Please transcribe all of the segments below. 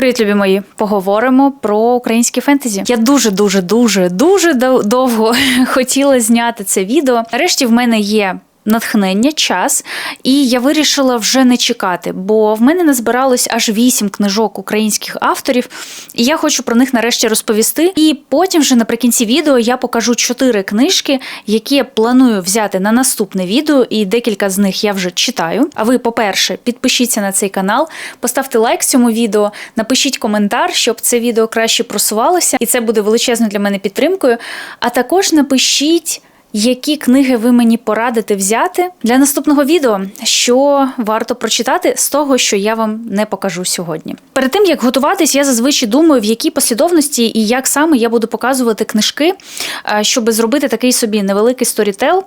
Привіт, любі мої. Поговоримо про українські фентезі. Я дуже, дуже, дуже, дуже довго хотіла зняти це відео. Нарешті в мене є. Натхнення, час, і я вирішила вже не чекати, бо в мене назбиралось аж вісім книжок українських авторів, і я хочу про них нарешті розповісти. І потім, вже наприкінці відео, я покажу чотири книжки, які я планую взяти на наступне відео, і декілька з них я вже читаю. А ви, по-перше, підпишіться на цей канал, поставте лайк цьому відео, напишіть коментар, щоб це відео краще просувалося, і це буде величезною для мене підтримкою. А також напишіть. Які книги ви мені порадите взяти для наступного відео, що варто прочитати з того, що я вам не покажу сьогодні? Перед тим як готуватись, я зазвичай думаю, в якій послідовності і як саме я буду показувати книжки, е, щоб зробити такий собі невеликий сторітел,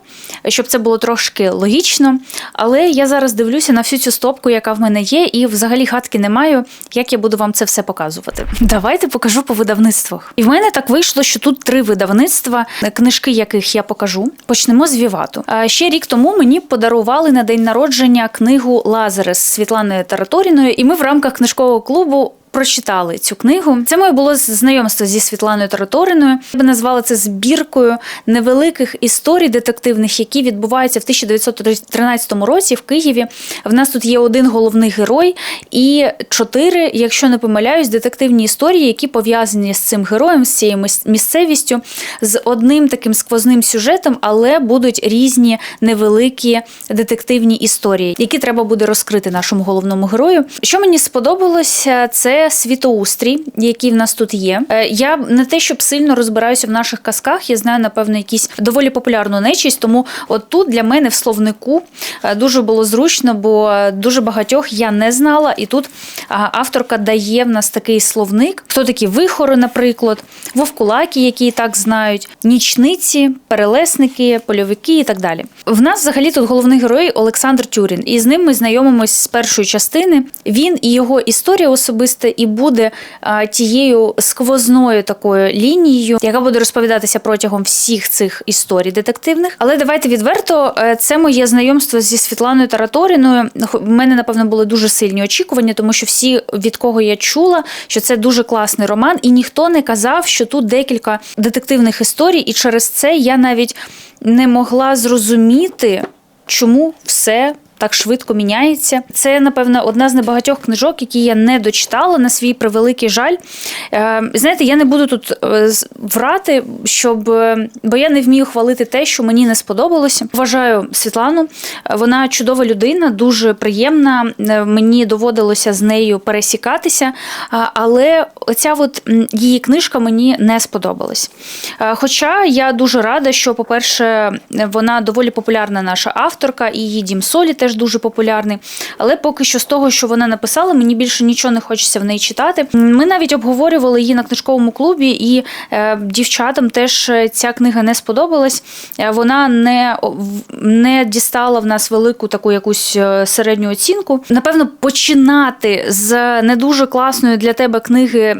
щоб це було трошки логічно. Але я зараз дивлюся на всю цю стопку, яка в мене є, і взагалі гадки не маю, як я буду вам це все показувати. Давайте покажу по видавництвах. І в мене так вийшло, що тут три видавництва, книжки яких я покажу. Почнемо з Вівату. Ще рік тому мені подарували на день народження книгу Лазарес Світланою Тараторіною, і ми в рамках книжкового клубу. Прочитали цю книгу. Це моє було знайомство зі Світланою Тараториною. Я би назвала це збіркою невеликих історій детективних, які відбуваються в 1913 році в Києві. В нас тут є один головний герой і чотири, якщо не помиляюсь, детективні історії, які пов'язані з цим героєм, з цією місцевістю, з одним таким сквозним сюжетом, але будуть різні невеликі детективні історії, які треба буде розкрити нашому головному герою. Що мені сподобалося, це світоустрій, який в нас тут є. Е, Я не те, щоб сильно розбираюся в наших казках. Я знаю, напевно, якісь доволі популярну нечість. Тому от тут для мене в словнику е, дуже було зручно, бо дуже багатьох я не знала. І тут авторка дає в нас такий словник. Хто такі вихори, наприклад, вовкулаки, які і так знають, нічниці, перелесники, польовики і так далі. В нас взагалі тут головний герой Олександр Тюрін, і з ним ми знайомимось з першої частини. Він і його історія особиста і буде тією сквозною такою лінією, яка буде розповідатися протягом всіх цих історій детективних. Але давайте відверто, е, це моє знайомство зі Світланою Тараторіною. В мене, напевно, були дуже сильні очікування, тому що всі, від кого я чула, що це дуже класний роман, і ніхто не казав, що тут декілька детективних історій, і через це я навіть не могла зрозуміти, чому все. Так швидко міняється. Це, напевно, одна з небагатьох книжок, які я не дочитала на свій превеликий жаль. Е, знаєте, я не буду тут е, врати, щоб е, бо я не вмію хвалити те, що мені не сподобалося. Вважаю Світлану. Вона чудова людина, дуже приємна. Мені доводилося з нею пересікатися, але оця от її книжка мені не сподобалась. Е, Хоча я дуже рада, що, по-перше, вона доволі популярна наша авторка, і її дім солі теж дуже популярний. Але поки що з того, що вона написала, мені більше нічого не хочеться в неї читати. Ми навіть обговорювали її на книжковому клубі, і е, дівчатам теж е, ця книга не сподобалась. Вона не, не дістала в нас велику таку якусь середню оцінку. Напевно, починати з не дуже класної для тебе книги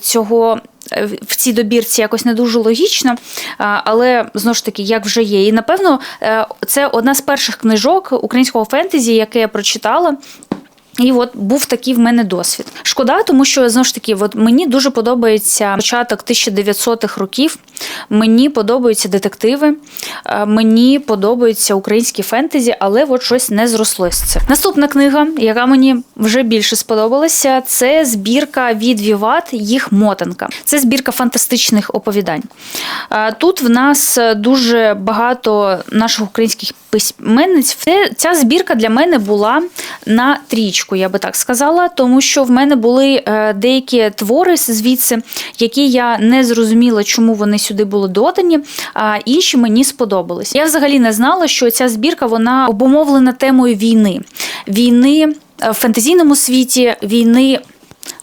цього е, в цій добірці якось не дуже логічно, але знову ж таки, як вже є. І напевно, е, це одна з перших книжок українського фентезі, яке я прочитала. І от був такий в мене досвід. Шкода, тому що знову ж таки, от мені дуже подобається початок 1900-х років. Мені подобаються детективи, е, мені подобаються українські фентезі, але от щось не зросло з цим. Наступна книга, яка мені вже більше сподобалася, це збірка від Віват, їх мотанка. Це збірка фантастичних оповідань. Е, Тут в нас дуже багато наших українських письменниць. Ця збірка для мене була на трічку, я би так сказала, тому що в мене були е, деякі твори звідси, які я не зрозуміла, чому вони сюди були додані, а інші мені сподобались. Я взагалі не знала, що ця збірка вона обумовлена темою війни. Війни е, в фентезійному світі, війни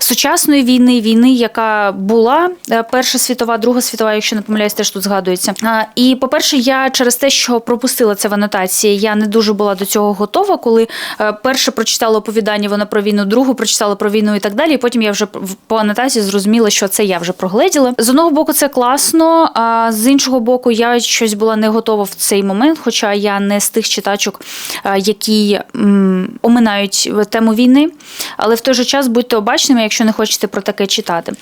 сучасної війни, війни, яка була е, Перша світова, Друга світова, якщо не помиляюсь, теж тут згадується. І, по-перше, я через те, що пропустила це в анотації, я не дуже була до цього готова. Коли е, перше прочитала оповідання, вона про війну, другу прочитала про війну і так далі. І потім я вже по анотації зрозуміла, що це я вже прогледіла. З одного боку, це класно, а з іншого боку, я щось була не готова в цей момент, хоча я не з тих читачок, е, які оминають тему війни. Але в той же час будьте обачними, якщо якщо не хочете про таке читати.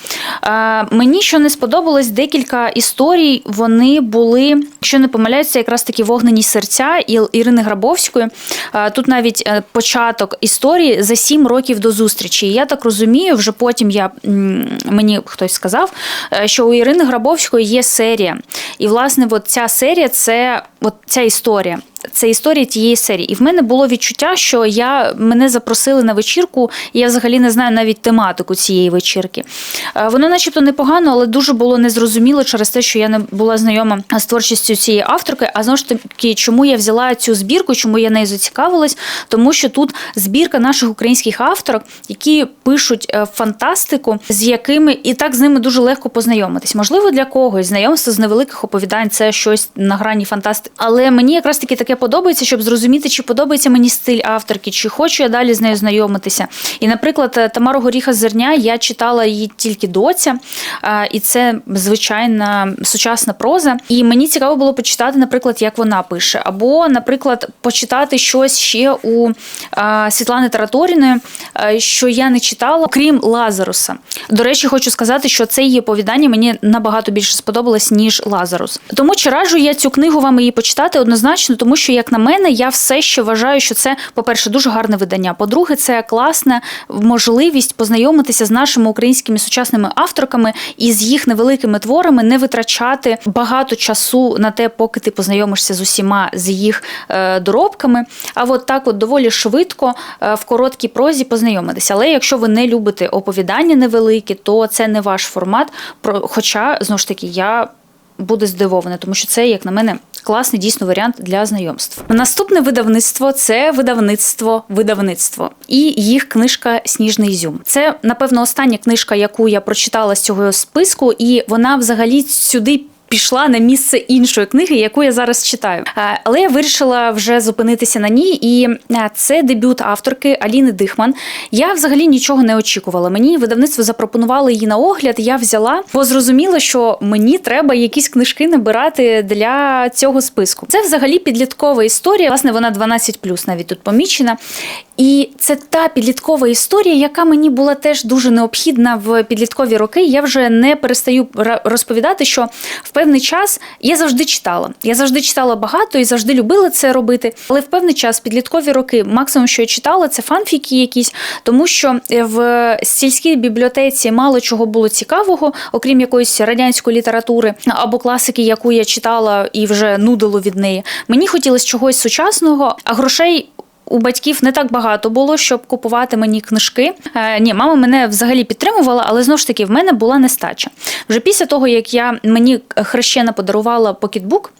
Е, Мені що не сподобалось, декілька історій. Вони були, якщо не помиляються, якраз такі вогнені серця Ірини Грабовської. Е, Тут навіть е, початок історії за сім років до зустрічі. І Я так розумію, вже потім я мені хтось сказав, що у Ірини Грабовської є серія. І власне, от ця серія це от ця історія. Це історія тієї серії. І в мене було відчуття, що я мене запросили на вечірку, і я взагалі не знаю навіть тематику цієї вечірки. Е, Воно, начебто, непогано, але дуже було незрозуміло через те, що я не була знайома з творчістю цієї авторки. А знову ж таки, чому я взяла цю збірку, чому я нею зацікавилась? Тому що тут збірка наших українських авторок, які пишуть е, фантастику, з якими і так з ними дуже легко познайомитись. Можливо, для когось знайомство з невеликих оповідань це щось на грані фантастики. Але мені якраз таки таке подобається, щоб зрозуміти, чи подобається мені стиль авторки, чи хочу я далі з нею знайомитися. І, наприклад, е, Тамару Горіха Зерня я читала її тільки доця, і це звичайна сучасна проза. І мені цікаво було почитати, наприклад, як вона пише, або, наприклад, почитати щось ще у Світлани Тараторіної, е, що я не читала, крім Лазаруса. До речі, хочу сказати, що це її оповідання мені набагато більше сподобалось, ніж Лазарус. Тому чи раджу я цю книгу вам її почитати однозначно, тому що, як на мене, я все ще вважаю, що це, по-перше, дуже гарне видання. По-друге, це класна можливість познайомитися з нашими українськими сучасними авторками і з їх невеликими творами, не витрачати багато часу на те, поки ти познайомишся з усіма з їх е, доробками. А от так, от доволі швидко е, в короткій прозі познайомитися. Але якщо ви не любите оповідання невеликі, то це не ваш формат. Хоча знову ж таки я. Буду здивована, тому що це, як на мене, класний дійсно варіант для знайомств. Наступне видавництво це видавництво видавництво і їх книжка Сніжний Зюм. Це напевно остання книжка, яку я прочитала з цього списку, і вона взагалі сюди. Пішла на місце іншої книги, яку я зараз читаю. Е, Але я вирішила вже зупинитися на ній, і е, це дебют авторки Аліни Дихман. Я взагалі нічого не очікувала. Мені видавництво запропонувало її на огляд. Я взяла, бо зрозуміла, що мені треба якісь книжки набирати для цього списку. Це взагалі підліткова історія. Власне, вона 12+, навіть тут помічена. І це та підліткова історія, яка мені була теж дуже необхідна в підліткові роки. Я вже не перестаю розповідати, що в певний час я завжди читала. Я завжди читала багато і завжди любила це робити. Але в певний час, підліткові роки, максимум, що я читала, це фанфіки якісь, тому що е, в сільській бібліотеці мало чого було цікавого, окрім якоїсь радянської літератури або класики, яку я читала і вже нудило від неї. Мені хотілося чогось сучасного, а грошей. У батьків не так багато було, щоб купувати мені книжки. Е, ні, мама мене взагалі підтримувала, але знову ж таки в мене була нестача. Вже після того, як я мені хрещена подарувала покетбук,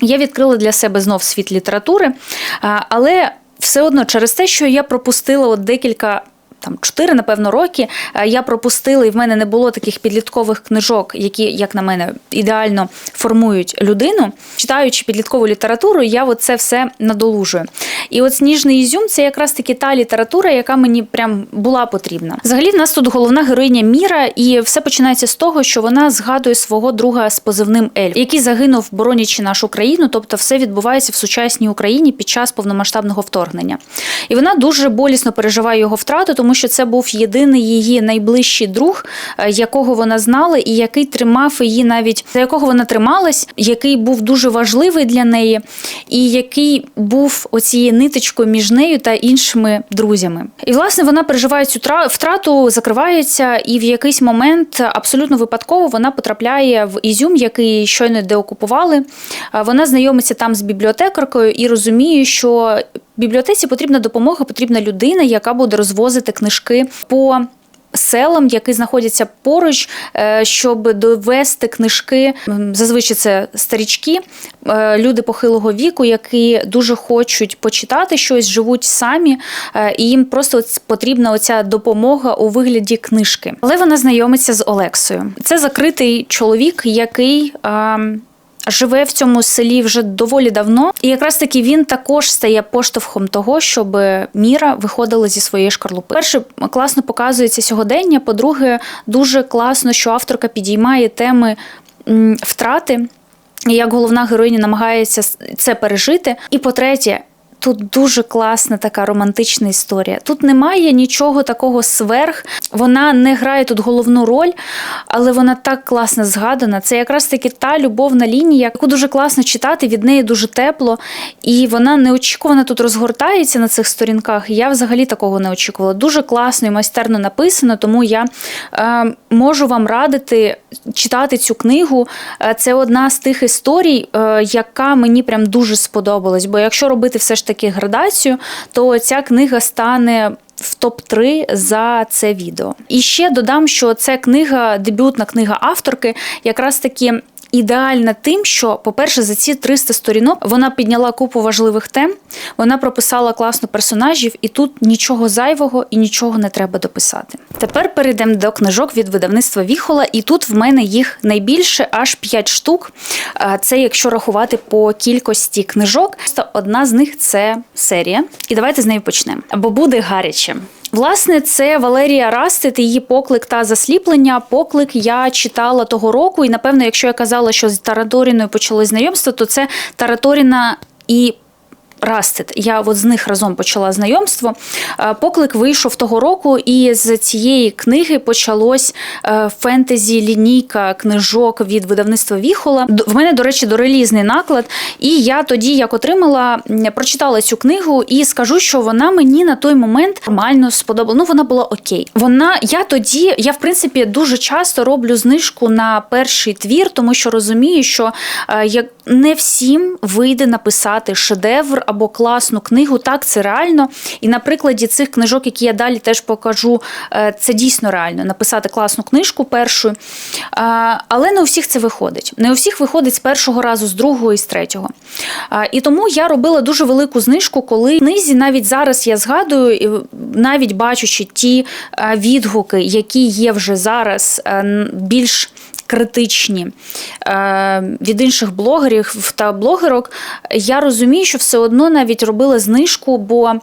я відкрила для себе знов світ літератури, а, але все одно через те, що я пропустила от декілька. Там чотири, напевно, роки е, я пропустила, і в мене не було таких підліткових книжок, які, як на мене, ідеально формують людину. Читаючи підліткову літературу, я це все надолужую. І от сніжний ізюм це якраз таки та література, яка мені прям була потрібна. Взагалі, в нас тут головна героїня Міра, і все починається з того, що вона згадує свого друга з позивним Ельф, який загинув, боронячи нашу країну. Тобто, все відбувається в сучасній Україні під час повномасштабного вторгнення. І вона дуже болісно переживає його втрату, тому що це був єдиний її найближчий друг, е, якого вона знала, і який тримав її навіть за якого вона трималась, який був дуже важливий для неї, і який був оцією ниточкою між нею та іншими друзями. І власне вона переживає цю втрату, закривається, і в якийсь момент абсолютно випадково вона потрапляє в Ізюм, який щойно деокупували. А Вона знайомиться там з бібліотекаркою і розуміє, що бібліотеці потрібна допомога, потрібна людина, яка буде розвозити книжки по. Селам, які знаходяться поруч, е, щоб довести книжки. Зазвичай це старічки, е, люди похилого віку, які дуже хочуть почитати щось, живуть самі, е, і їм просто потрібна оця допомога у вигляді книжки. Але вона знайомиться з Олексою. Це закритий чоловік, який. Живе в цьому селі вже доволі давно, і якраз таки він також стає поштовхом того, щоб Міра виходила зі своєї шкарлупи. Перше, класно показується сьогодення. По-друге, дуже класно, що авторка підіймає теми втрати. Як головна героїня намагається це пережити. І по-третє, Тут дуже класна така романтична історія. Тут немає нічого такого сверх. Вона не грає тут головну роль, але вона так класно згадана. Це якраз таки та любовна лінія, яку дуже класно читати, від неї дуже тепло, і вона неочікувано тут розгортається на цих сторінках. Я взагалі такого не очікувала. Дуже класно і майстерно написано, тому я е, можу вам радити читати цю книгу. Е, Це одна з тих історій, е, яка мені прям дуже сподобалась. Бо якщо робити все ж таки градацію, то ця книга стане. В топ-3 за це відео. І ще додам, що це книга, дебютна книга авторки, якраз таки ідеальна тим, що, по-перше, за ці 300 сторінок вона підняла купу важливих тем, вона прописала класно персонажів, і тут нічого зайвого і нічого не треба дописати. Тепер перейдемо до книжок від видавництва Віхола, і тут в мене їх найбільше аж 5 штук. А, Це якщо рахувати по кількості книжок, одна з них це серія. І давайте з нею почнемо. Бо буде гаряче. Власне, це Валерія Растит, її поклик та засліплення. Поклик я читала того року, і напевно, якщо я казала, що з Тараторіною почали знайомство, то це Тараторіна і. Растит, я от з них разом почала знайомство. Е, Поклик вийшов того року, і з цієї книги почалось е, фентезі лінійка книжок від видавництва Віхола. В мене, до речі, дорелізний наклад. І я тоді, як отримала, прочитала цю книгу і скажу, що вона мені на той момент нормально сподобала. Ну, вона була окей. Вона я тоді, я в принципі дуже часто роблю знижку на перший твір, тому що розумію, що е, як не всім вийде написати шедевр або класну книгу. Так, це реально. І на прикладі цих книжок, які я далі теж покажу, е, це дійсно реально написати класну книжку першу. Е, Але не у всіх це виходить. Не у всіх виходить з першого разу, з другого і з третього. Е, І тому я робила дуже велику знижку, коли в книзі навіть зараз я згадую, навіть бачучи ті відгуки, які є вже зараз більш критичні е, від інших блогерів та блогерок, я розумію, що все одно навіть робила знижку, бо.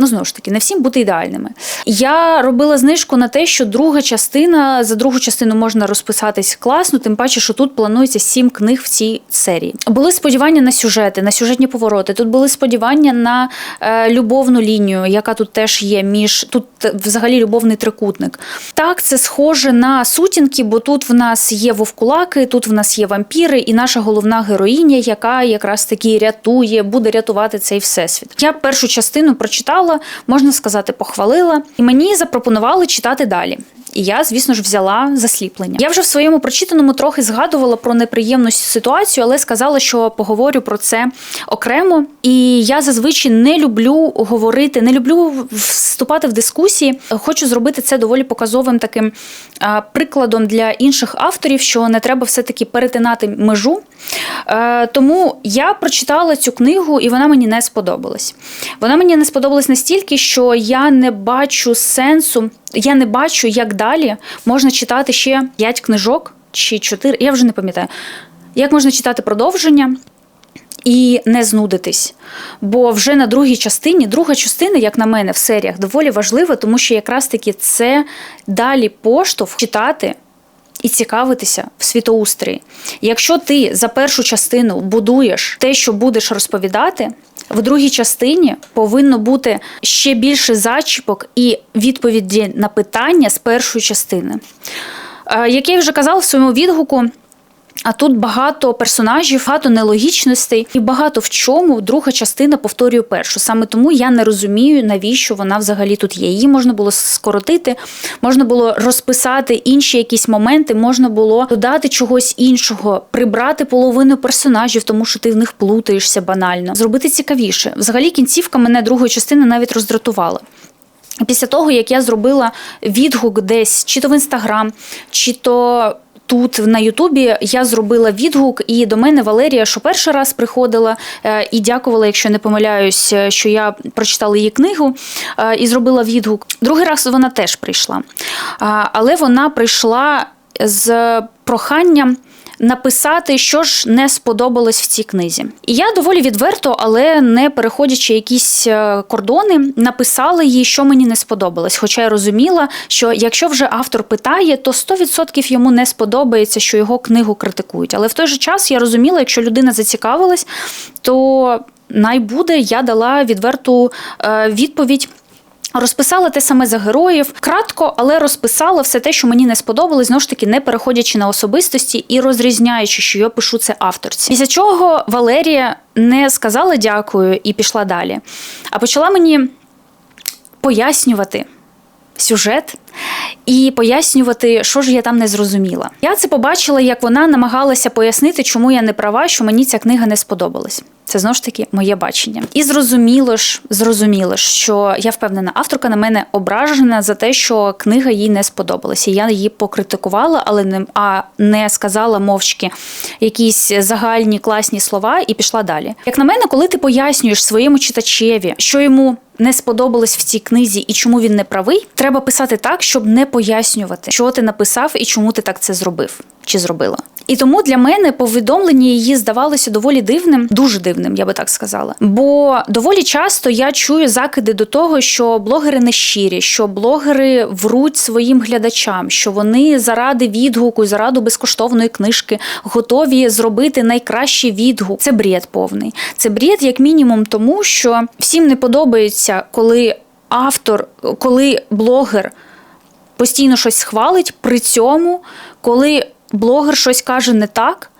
Ну, знову ж таки, не всім бути ідеальними. Я робила знижку на те, що друга частина за другу частину можна розписатись класно, тим паче, що тут планується сім книг в цій серії. Були сподівання на сюжети, на сюжетні повороти. Тут були сподівання на е, любовну лінію, яка тут теж є між тут взагалі любовний трикутник. Так, це схоже на сутінки, бо тут в нас є вовкулаки, тут в нас є вампіри, і наша головна героїня, яка якраз таки рятує, буде рятувати цей всесвіт. Я першу частину прочитала, можна сказати, похвалила, і мені запропонували читати далі. І я, звісно ж, взяла засліплення. Я вже в своєму прочитаному трохи згадувала про неприємну ситуацію, але сказала, що поговорю про це окремо. І я зазвичай не люблю говорити, не люблю вступати в дискусії. Хочу зробити це доволі показовим таким прикладом для інших авторів, що не треба все-таки перетинати межу. Е, Тому я прочитала цю книгу, і вона мені не сподобалась. Вона мені не сподобалась настільки, що я не бачу сенсу, я не бачу, як далі можна читати ще 5 книжок чи 4, я вже не пам'ятаю. Як можна читати продовження і не знудитись? Бо вже на другій частині, друга частина, як на мене, в серіях доволі важлива, тому що якраз таки це далі поштовх читати і цікавитися в світоустрії. Якщо ти за першу частину будуєш те, що будеш розповідати, в другій частині повинно бути ще більше зачіпок і відповіді на питання з першої частини. Е, Як я вже казала в своєму відгуку, а тут багато персонажів, багато нелогічностей і багато в чому друга частина повторює першу. Саме тому я не розумію, навіщо вона взагалі тут є. Її можна було скоротити, можна було розписати інші якісь моменти, можна було додати чогось іншого, прибрати половину персонажів, тому що ти в них плутаєшся банально, зробити цікавіше. Взагалі, кінцівка мене другої частини навіть роздратувала. Після того, як я зробила відгук десь, чи то в інстаграм, чи то. Тут на Ютубі я зробила відгук, і до мене Валерія, що перший раз приходила е, і дякувала, якщо не помиляюсь, е, що я прочитала її книгу е, і зробила відгук. Другий раз вона теж прийшла. Але вона прийшла з проханням написати, що ж не сподобалось в цій книзі. І я доволі відверто, але не переходячи якісь е, кордони, написала їй, що мені не сподобалось. Хоча я розуміла, що якщо вже автор питає, то 100% йому не сподобається, що його книгу критикують. Але в той же час я розуміла, якщо людина зацікавилась, то найбуде, я дала відверту е, відповідь. Розписала те саме за героїв кратко, але розписала все те, що мені не сподобалось, знову ж таки, не переходячи на особистості і розрізняючи, що я пишу це авторці. Після чого Валерія не сказала дякую і пішла далі, а почала мені пояснювати сюжет і пояснювати, що ж я там не зрозуміла. Я це побачила, як вона намагалася пояснити, чому я не права, що мені ця книга не сподобалась. Це знову ж таки моє бачення. І зрозуміло ж, зрозуміло ж, що я впевнена, авторка на мене ображена за те, що книга їй не сподобалася. Я її покритикувала, але не а не сказала мовчки якісь загальні класні слова і пішла далі. Як на мене, коли ти пояснюєш своєму читачеві, що йому не сподобалось в цій книзі і чому він не правий, треба писати так, щоб не пояснювати, що ти написав і чому ти так це зробив чи зробила. І тому для мене повідомлення її здавалося доволі дивним, дуже дивним, я би так сказала. Бо доволі часто я чую закиди до того, що блогери не щирі, що блогери вруть своїм глядачам, що вони заради відгуку, заради безкоштовної книжки готові зробити найкращий відгук. Це бред повний. Це бред, як мінімум, тому що всім не подобається, коли автор, коли блогер постійно щось хвалить, при цьому, коли блогер щось каже не так,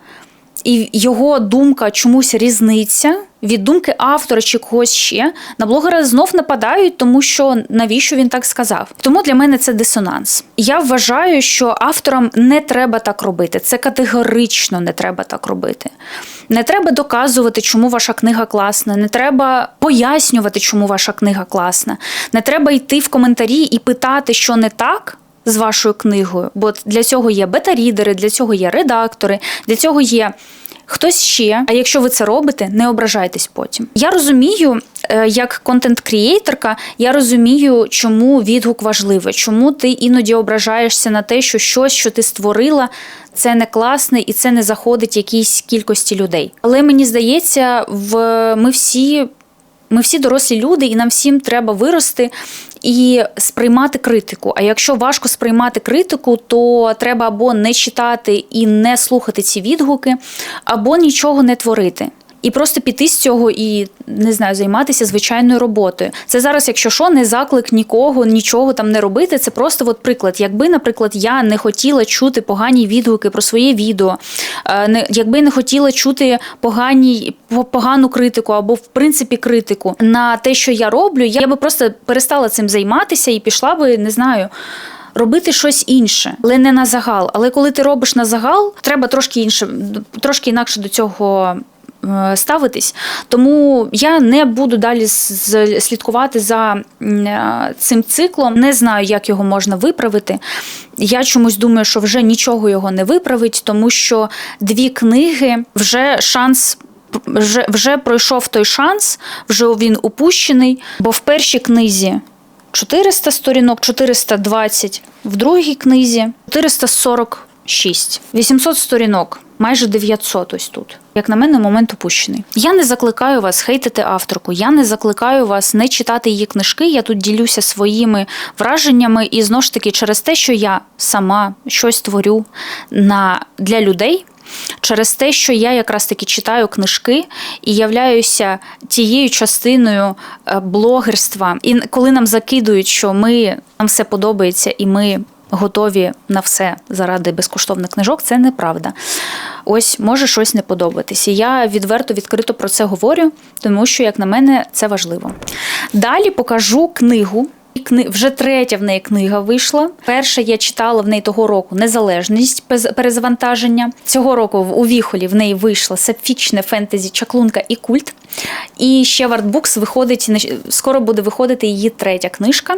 і його думка чомусь різниця від думки автора чи когось ще, на блогера знов нападають, тому що навіщо він так сказав. Тому для мене це дисонанс. Я вважаю, що авторам не треба так робити. Це категорично не треба так робити. Не треба доказувати, чому ваша книга класна, не треба пояснювати, чому ваша книга класна. Не треба йти в коментарі і питати, що не так з вашою книгою, бо для цього є бета-рідери, для цього є редактори, для цього є. Хтось ще, а якщо ви це робите, не ображайтесь потім. Я розумію, е, як контент-крієйторка, я розумію, чому відгук важливий, чому ти іноді ображаєшся на те, що щось, що ти створила, це не класне і це не заходить якійсь кількості людей. Але мені здається, в ми всі. Ми всі дорослі люди, і нам всім треба вирости і сприймати критику. А якщо важко сприймати критику, то треба або не читати і не слухати ці відгуки, або нічого не творити. І просто піти з цього і не знаю, займатися звичайною роботою. Це зараз, якщо що, не заклик нікого, нічого там не робити. Це просто от приклад. Якби, наприклад, я не хотіла чути погані відгуки про своє відео, е, не якби не хотіла чути погані погану критику або в принципі критику на те, що я роблю, я би просто перестала цим займатися і пішла би, не знаю. Робити щось інше, але не на загал. Але коли ти робиш на загал, треба трошки інше, трошки інакше до цього ставитись. Тому я не буду далі слідкувати за е, цим циклом. Не знаю, як його можна виправити. Я чомусь думаю, що вже нічого його не виправить, тому що дві книги вже шанс. Вже вже пройшов той шанс, вже він упущений. Бо в першій книзі 400 сторінок, 420, в другій книзі 446, 800 сторінок майже 900 ось тут. Як на мене, момент упущений. Я не закликаю вас хейтити авторку. Я не закликаю вас не читати її книжки. Я тут ділюся своїми враженнями, і знову ж таки, через те, що я сама щось творю на для людей. Через те, що я якраз таки читаю книжки і являюся тією частиною е, блогерства, і коли нам закидують, що ми нам все подобається, і ми готові на все заради безкоштовних книжок, це неправда. Ось може щось не подобатися. Я відверто відкрито про це говорю, тому що, як на мене, це важливо. Далі покажу книгу. Вже третя в неї книга вийшла. Перша я читала в неї того року Незалежність перезавантаження. Цього року у Віхолі в неї вийшла сапфічне фентезі, чаклунка і культ. І ще в Артбукс виходить скоро буде виходити її третя книжка.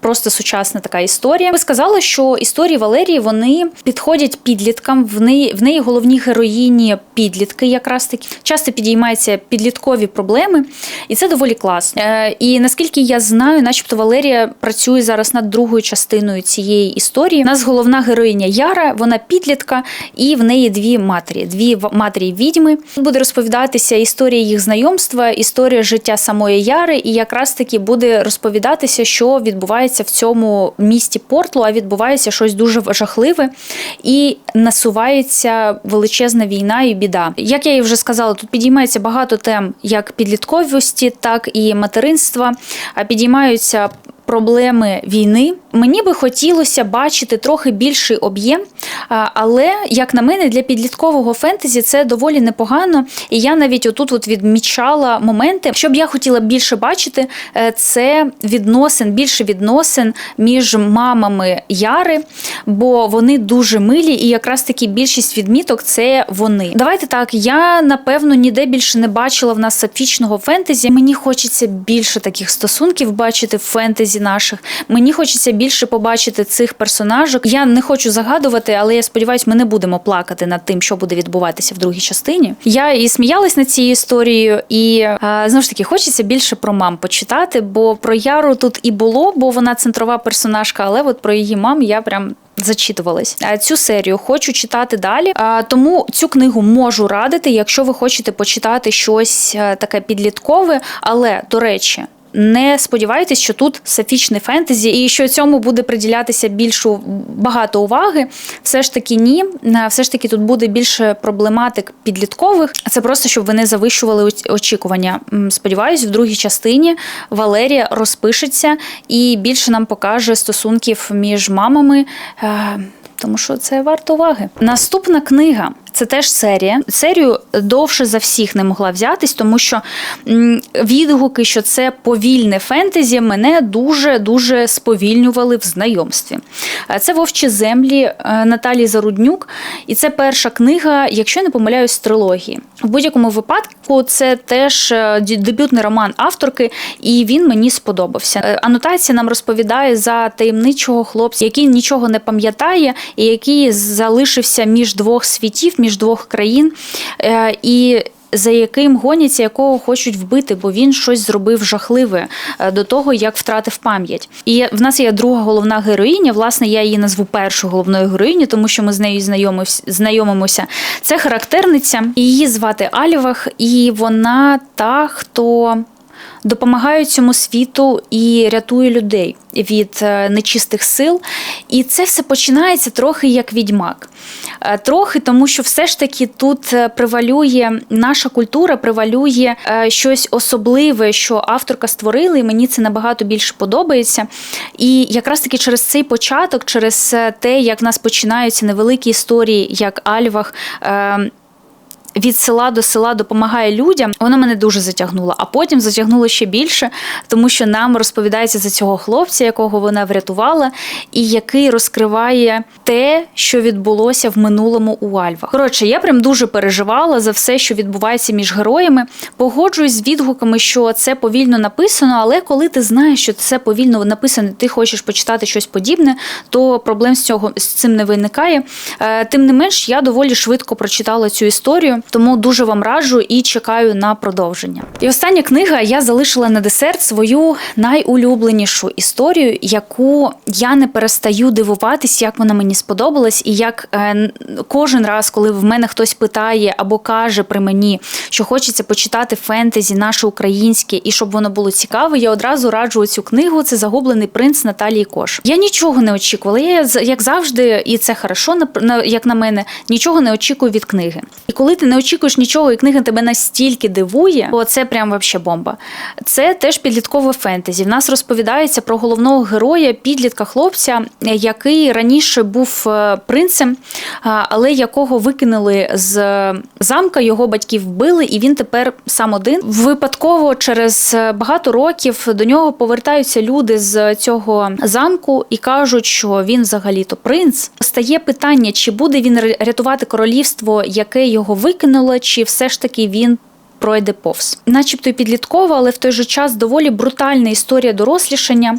Просто сучасна така історія. Ви сказали, що історії Валерії вони підходять підліткам. В неї в неї головні героїні підлітки, якраз таки часто підіймаються підліткові проблеми, і це доволі класно. Е, і наскільки я знаю, начебто Валерія працює зараз над другою частиною цієї історії. У Нас головна героїня Яра, вона підлітка, і в неї дві матері, дві матері відьми. Буде розповідатися історія їх знайомства, історія життя самої Яри, і якраз таки буде розповідатися, що відбувається в цьому місті Портлу, а відбувається щось дуже жахливе і насувається величезна війна і біда. Як я і вже сказала, тут підіймається багато тем як підлітковості, так і материнства. А підіймаються проблеми війни. Мені би хотілося бачити трохи більший об'єм, але як на мене, для підліткового фентезі це доволі непогано. І я навіть отут от відмічала моменти, що б я хотіла більше бачити, е, це відносин, більше відносин між мамами Яри, бо вони дуже милі, і якраз таки більшість відміток це вони. Давайте так, я напевно ніде більше не бачила в нас сапфічного фентезі. Мені хочеться більше таких стосунків бачити в фентезі наших. Мені хочеться більше побачити цих персонажок. Я не хочу загадувати, але я сподіваюся, ми не будемо плакати над тим, що буде відбуватися в другій частині. Я і сміялась над цією історією, і а, знову ж таки хочеться більше про мам почитати, бо про Яру тут і було, бо вона центрова персонажка, але от про її мам я прям. Зачитувались цю серію, хочу читати далі. Тому цю книгу можу радити, якщо ви хочете почитати щось е, таке підліткове. Але до речі, не сподівайтесь, що тут сафічне фентезі, і що цьому буде приділятися більшу багато уваги. Все ж таки, ні, все ж таки тут буде більше проблематик підліткових. Це просто щоб вони завищували очікування. Сподіваюсь, в другій частині Валерія розпишеться і більше нам покаже стосунків між мамами. Е, тому що це варто уваги. Наступна книга це теж серія. Серію довше за всіх не могла взятись, тому що відгуки, що це повільне фентезі, мене дуже дуже сповільнювали в знайомстві. Е, це вовчі землі е, Наталії Заруднюк, і це перша книга, якщо я не помиляюсь, трилогії. В будь-якому випадку це теж е, дебютний роман авторки, і він мені сподобався. Анотація нам розповідає за таємничого хлопця, який нічого не пам'ятає, і який залишився між двох світів між двох країн. Е, і за яким гоняться, якого хочуть вбити, бо він щось зробив жахливе е, до того, як втратив пам'ять. І в нас є друга головна героїня. Власне, я її назву першою головною героїню, тому що ми з нею знайомимося. Це характерниця, її звати Алівах, і вона та, хто допомагає цьому світу і рятує людей від е, нечистих сил. І це все починається трохи як відьмак. Е, трохи тому, що все ж таки тут е, привалює наша культура, привалює щось особливе, що авторка створила, і мені це набагато більше подобається. І якраз таки через цей початок, через те, як в нас починаються невеликі історії, як Альвах від села до села допомагає людям, вона мене дуже затягнула. А потім затягнуло ще більше, тому що нам розповідається за цього хлопця, якого вона врятувала, і який розкриває те, що відбулося в минулому у Альвах. Коротше, я прям дуже переживала за все, що відбувається між героями. Погоджуюсь з відгуками, що це повільно написано, але коли ти знаєш, що це повільно написано, ти хочеш почитати щось подібне, то проблем з цього з цим не виникає. Е, тим не менш, я доволі швидко прочитала цю історію. Тому дуже вам раджу і чекаю на продовження. І остання книга я залишила на десерт свою найулюбленішу історію, яку я не перестаю дивуватись, як вона мені сподобалась, і як е, кожен раз, коли в мене хтось питає або каже при мені, що хочеться почитати фентезі, наше українське, і щоб воно було цікаве, я одразу раджу цю книгу. Це загублений принц Наталії Кош. Я нічого не очікувала. Я як завжди, і це хорошо, як на мене, нічого не очікую від книги. І коли ти не очікуєш нічого, і книга тебе настільки дивує, то це прям вообще бомба. Це теж підліткове фентезі. В нас розповідається про головного героя, підлітка хлопця, який раніше був е, принцем, але якого викинули з замка, його батьків вбили, і він тепер сам один. Випадково через багато років до нього повертаються люди з цього замку і кажуть, що він взагалі-то принц. Стає питання, чи буде він рятувати королівство, яке його викинуло, вплинула, чи все ж таки він пройде повз, начебто підліткова, але в той же час доволі брутальна історія дорослішання.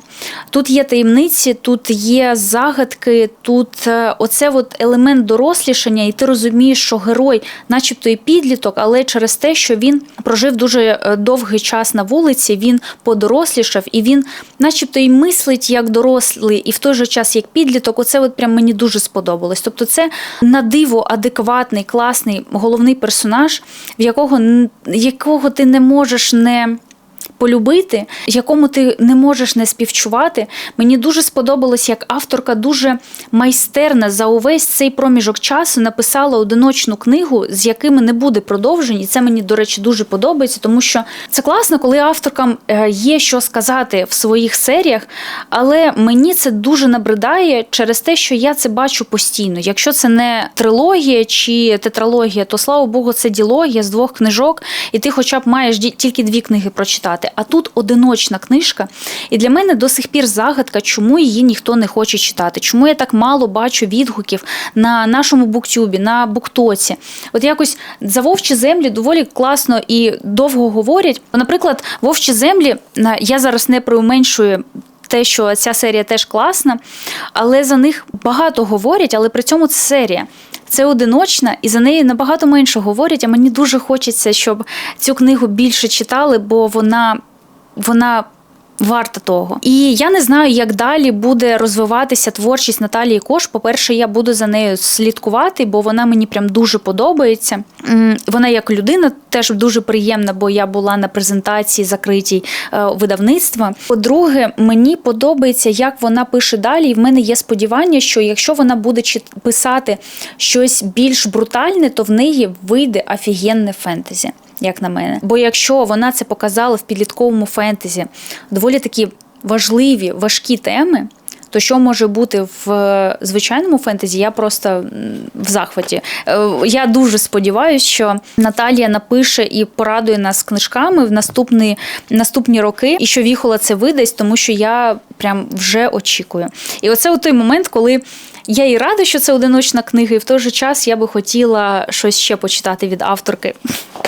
Тут є таємниці, тут є загадки, тут е, оце от елемент дорослішання, і ти розумієш, що герой, начебто і підліток, але через те, що він прожив дуже е, довгий час на вулиці, він подорослішав і він, начебто, і мислить як дорослий, і в той же час як підліток. Оце от прям мені дуже сподобалось. Тобто, це на диво адекватний, класний головний персонаж, в якого якого ти не можеш не. Полюбити, якому ти не можеш не співчувати. Мені дуже сподобалось, як авторка дуже майстерна за увесь цей проміжок часу написала одиночну книгу, з якими не буде продовжень. І це мені, до речі, дуже подобається, тому що це класно, коли авторкам е, є що сказати в своїх серіях, але мені це дуже набридає через те, що я це бачу постійно. Якщо це не трилогія чи тетралогія, то слава Богу, це ділогія з двох книжок, і ти, хоча б маєш тільки дві книги прочитати. А тут одиночна книжка. І для мене до сих пір загадка, чому її ніхто не хоче читати, чому я так мало бачу відгуків на нашому буктюбі, на буктоці. От якось за вовчі землі доволі класно і довго говорять. Наприклад, вовчі землі я зараз не приуменшую. Те, що ця серія теж класна, але за них багато говорять, але при цьому це серія. Це одиночна, і за неї набагато менше говорять. А мені дуже хочеться, щоб цю книгу більше читали, бо вона, вона варта того. І я не знаю, як далі буде розвиватися творчість Наталії Кош. По-перше, я буду за нею слідкувати, бо вона мені прям дуже подобається. Вона як людина теж дуже приємна, бо я була на презентації закритій е, видавництва. По-друге, мені подобається, як вона пише далі. І в мене є сподівання, що якщо вона буде писати щось більш брутальне, то в неї вийде офігенне фентезі. Як на мене, бо якщо вона це показала в підлітковому фентезі, доволі такі важливі, важкі теми, то що може бути в е, звичайному фентезі, я просто в захваті. Е, Я дуже сподіваюся, що Наталія напише і порадує нас книжками в наступні, наступні роки, і що Віхола це видасть, тому що я прям вже очікую. І оце у той момент, коли. Я і рада, що це одиночна книга, і в той же час я би хотіла щось ще почитати від авторки.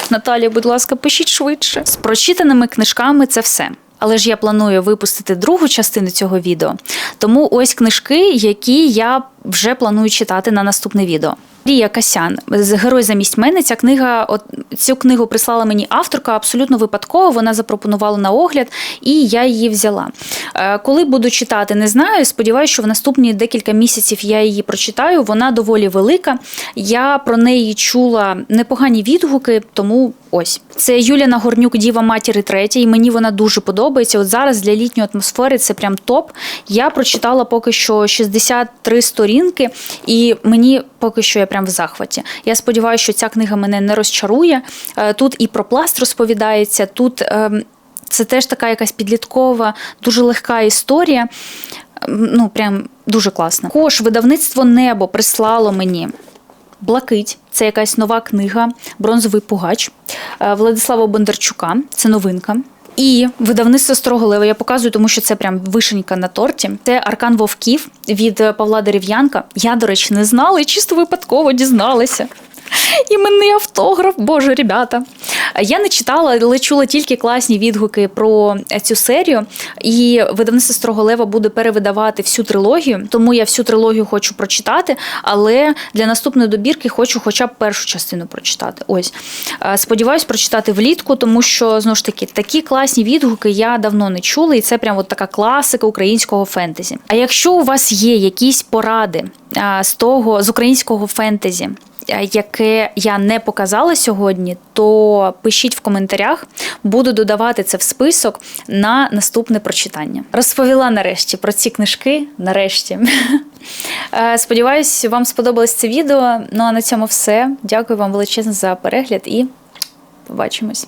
Наталія, будь ласка, пишіть швидше. З прочитаними книжками це все. Але ж я планую випустити другу частину цього відео. Тому ось книжки, які я вже планую читати на наступне відео. Рія Касян з герой замість мене. Ця книга, от цю книгу прислала мені авторка абсолютно випадково. Вона запропонувала на огляд, і я її взяла. Е, Коли буду читати, не знаю. Сподіваюся, що в наступні декілька місяців я її прочитаю. Вона доволі велика. Я про неї чула непогані відгуки, тому ось це Юліна Горнюк, Діва матері третя, і мені вона дуже подобається. От зараз для літньої атмосфери це прям топ. Я прочитала поки що 63 сторінки, і мені поки що я прям в захваті. Я сподіваюся, що ця книга мене не розчарує. Е, Тут і про пласт розповідається, тут. ем, Це теж така якась підліткова, дуже легка історія. Ем, Ну, прям дуже класно. Також видавництво Небо прислало мені Блакить це якась нова книга, бронзовий пугач е, Владислава Бондарчука. Це новинка. І видавництво Строголева я показую, тому що це прям вишенька на торті. Це Аркан Вовків від Павла Дерев'янка. Я, до речі, не знала і чисто випадково дізналася. Іменний автограф, боже, ребята. Я не читала, але чула тільки класні відгуки про цю серію. І видавництво Строголева буде перевидавати всю трилогію, тому я всю трилогію хочу прочитати, але для наступної добірки хочу хоча б першу частину прочитати. Ось сподіваюсь прочитати влітку, тому що знову ж таки такі класні відгуки я давно не чула, і це прям от така класика українського фентезі. А якщо у вас є якісь поради з того з українського фентезі, яке я не показала сьогодні, то пишіть в коментарях, буду додавати це в список на наступне прочитання. Розповіла нарешті про ці книжки. Нарешті. Сподіваюсь, вам сподобалось це відео. Ну а на цьому все. Дякую вам величезно за перегляд і побачимось.